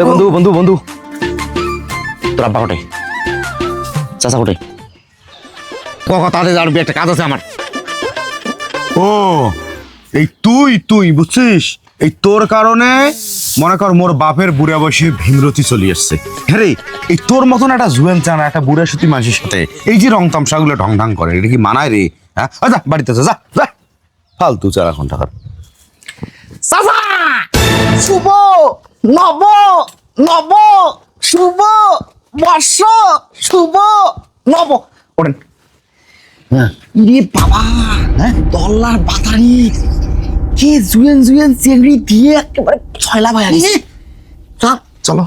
এ বন্ধু বন্ধু বন্ধু। তোর আব্বা কোটে চাচা কোটে তাদের একটা কাজ আছে আমার। ও এই তুই তুই বুঝছিস? এই তোর কারণে মনে কর মোর বাপের বুড়া বয়সে ভীমরতি চলে এসছে। হ্যাঁ এই তোর মতন একটা জুয়েন চানা একটা বুড়া সুতি মানুষের সাথে এই যে রং তামসাগুলো ঢং ঢং করে এটা কি মানায় রে? হ্যাঁ? যা বাড়িতে যা, যা ফালতু চার এখন টাকার শুভ নব নব শুভ বর্ষ শুভ নব। ওঠেন। ইরে বাবা হ্যাঁ? দল্লার বাতারি। কে জুয়েন জুয়েন চেংড়ি দিয়ে একেবারে ছয়লা ভাই গেছে চলো।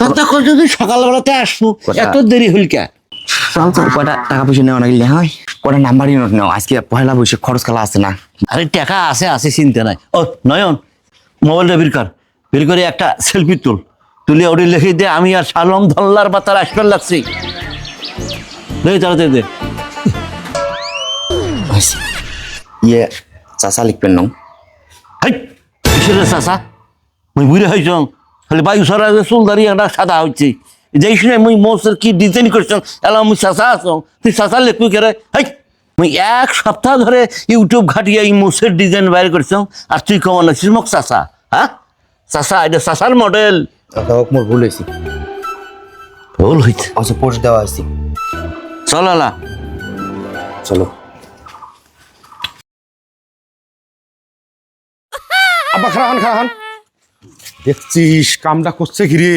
কথা কই যদি সকালবেলাতে আসব। এত দেরি হইল কে? চল চল। কটা টাকা পয়সা নেওয়া নাকি হ্যাঁ? কটা নাম্বারই নোট আজকে পয়লা বৈশাখ খরচ খেলা আছে না। আরে টাকা আছে আছে চিন্তা নাই। ও নয়ন মোবাইলটা বের কর। বের করে একটা সেলফি তুল। তুলে ওটি লিখে দে আমি আর সালম ধল্লার বাতার আসবার লাগছি। দে তাড়াতাড়ি দে। ইয়ে চাচা লিখবেন নং। হাই কিসের চাচা? মুই বুড়ে হয়েছ খালি বায়ু সরা চুল দাঁড়িয়ে একটা সাদা হচ্ছে যেই শুনে মুই মোসের কি ডিজাইন করছ এলা মুই চাচা আছ তুই চাচা লিখবি কে রে? হাই মুই এক সপ্তাহ ধরে ইউটিউব ঘাটিয়ে এই মোসের ডিজাইন বাইর করছ আর তুই কমান আছিস মোক চাচা হ্যাঁ? চাচা এটা চাচার মডেল হোক মোর ভুল হয়েছে ভুল হয়েছে আচ্ছা পোস্ট দেওয়া হয়েছে চল আলা। চলো। আব্বা খারান খারান দেখছিস কামটা করছে কি রে?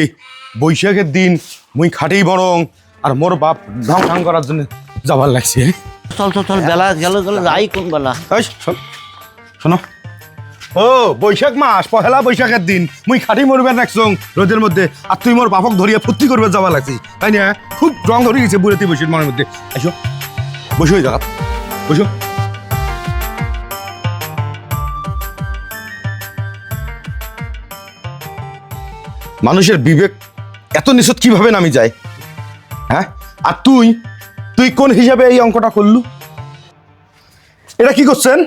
বৈশাখের দিন মুই খাটেই বরং আর মোর বাপ ঢং ঢং করার জন্য যাবার লাগছে। চল চল চল বেলা গেল গেল যাই কোন বেলা। শোনো। ও, বৈশাখ মাস, পহেলা বৈশাখের দিন। মুই খাটি মরবে একসং রোদের মধ্যে। আর তুই মোর বাপক ধরিয়া ফুর্তি করবে যাবা লাগছি। তাই না? খুব রং ধরে গেছে বুড়েতে বসির মনের মধ্যে। এসো বসো ওই জায়গা বসো। মানুষের বিবেক এত নিষদ কীভাবে নামি যায়? হ্যাঁ? আর তুই? তুই কোন হিসাবে এই অঙ্কটা করলু? এটা কি করছেন?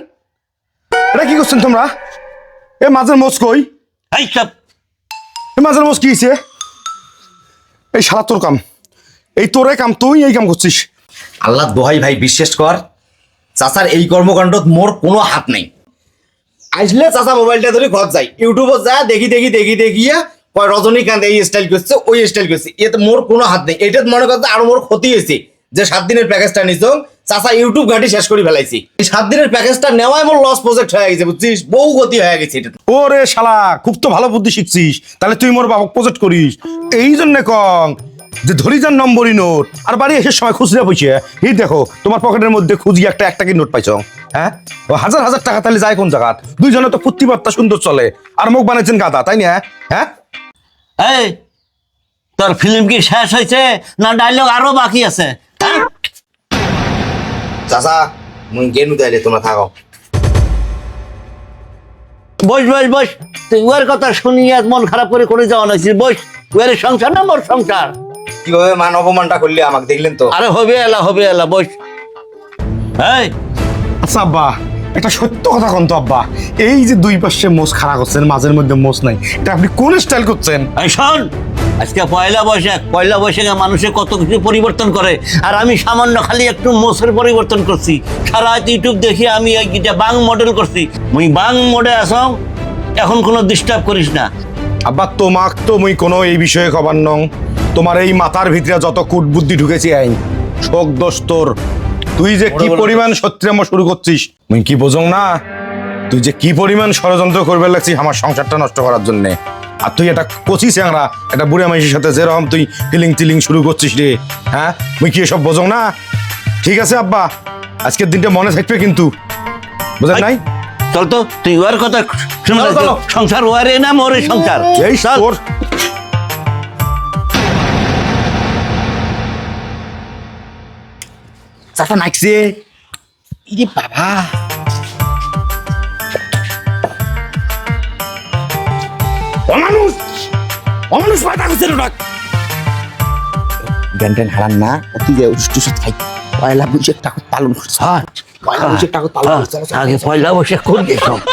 এটা কি করছেন তোমরা? এ কই? এই সব। এ কি হয়েছে এই সারা তোর কাম। এই তোরে কাম তুই এই কাম করছিস। আল্লাহ দোহাই ভাই বিশ্বাস কর চাচার এই কর্মকাণ্ড মোর কোনো হাত নেই। আসলে চাচা মোবাইলটা ধরে ঘর যাই ইউটিউবত যা দেখি দেখি দেখি দেখিয়া কয় রজনীকান্ত এই স্টাইল করছে ওই স্টাইল করছে। এতে মোর কোনো হাত নেই। এটা মনে করতে আরও মোর ক্ষতি হয়েছে। যে সাত দিনের প্যাকেজটা নিছ চাচা ইউটিউব ঘাটি শেষ করে ফেলাইছি। এই সাত দিনের প্যাকেজটা নেওয়াই মোর লস প্রজেক্ট হয়ে গেছে বুঝছিস? বহু গতি হয়ে গেছে এটা ওরে শালা খুব তো ভালো বুদ্ধি শিখছিস। তাহলে তুই মোর বাবক প্রজেক্ট করিস। এই জন্য কং যে ধরি যান নম্বরই নোট আর বাড়ি এসে সময় খুচরা পয়সা। এই দেখো তোমার পকেটের মধ্যে খুঁজি একটা একটা কি নোট পাইছ? হ্যাঁ? ও হাজার হাজার টাকা তাহলে যায় কোন জায়গাত দুইজনে তো ফুর্তি বার্তা সুন্দর চলে। আর মুখ বানাইছেন গাদা তাই না? হ্যাঁ? এই তোর ফিল্ম কি শেষ হয়েছে? না ডায়লগ আরও বাকি আছে? হ্যাঁ? চাচা মুই গেনু তাইলে তোমরা থাকো। বস বস বস তুই ওর কথা শুনিয়ে আজ মন খারাপ করে করে যাওয়া নয় বস ওর সংসার না মোর সংসার? কীভাবে মান অপমানটা করলে আমাকে দেখলেন তো? আরে হবে এলা হবে এলা বস। এই! আচ্ছা আব্বা এটা সত্য কথা কোন তো আব্বা। এই যে দুই পাশে মোষ খাড়া করছেন মাঝের মধ্যে মোষ নাই এটা আপনি কোন স্টাইল করছেন? এই শোন! আজকে পয়লা বৈশাখ পয়লা বৈশাখে মানুষের কত কিছু পরিবর্তন করে। আর আমি সামান্য খালি একটু মোসের পরিবর্তন করছি। সারা ইউটিউব দেখি আমি এই গিটা বাং মডেল করছি। মুই বাং মোডে আসাও এখন কোনো ডিস্টার্ব করিস না। আব্বা তোমাক তো মুই কোনো এই বিষয়ে খবর নং। তোমার এই মাথার ভিতরে যত কুট বুদ্ধি ঢুকেছে আইন শোক দোষ তোর। তুই যে কি পরিমাণ সত্যিরাম শুরু করছিস মুই কি বোঝং না? তুই যে কি পরিমাণ ষড়যন্ত্র করবে লাগছিস আমার সংসারটা নষ্ট করার জন্য। আর তুই একটা কচি চ্যাংরা একটা বুড়া মাইসের সাথে যেরকম তুই ফিলিং টিলিং শুরু করছিস রে হ্যাঁ? মুই কি এসব বোঝং না? ঠিক আছে আব্বা আজকের দিনটা মনে থাকবে কিন্তু। বোঝেন নাই? চল তো তুই ওর কথা শুনে। সংসার ওয়ারে না মোরে সংসার? এই চল। তোর চাচা নাকছে ইরে বাবা। অমানুষ! অমানুষ মাথা খুঁজছে ওটা জ্ঞান ট্যান হারান না তুই যে উষ্টি সুত খাই পয়লা বৈশাখ টাকা পালন করছে। হ্যাঁ পয়লা বৈশাখ টাকা পালন করছে। আগে পয়লা বৈশাখ করবে সব।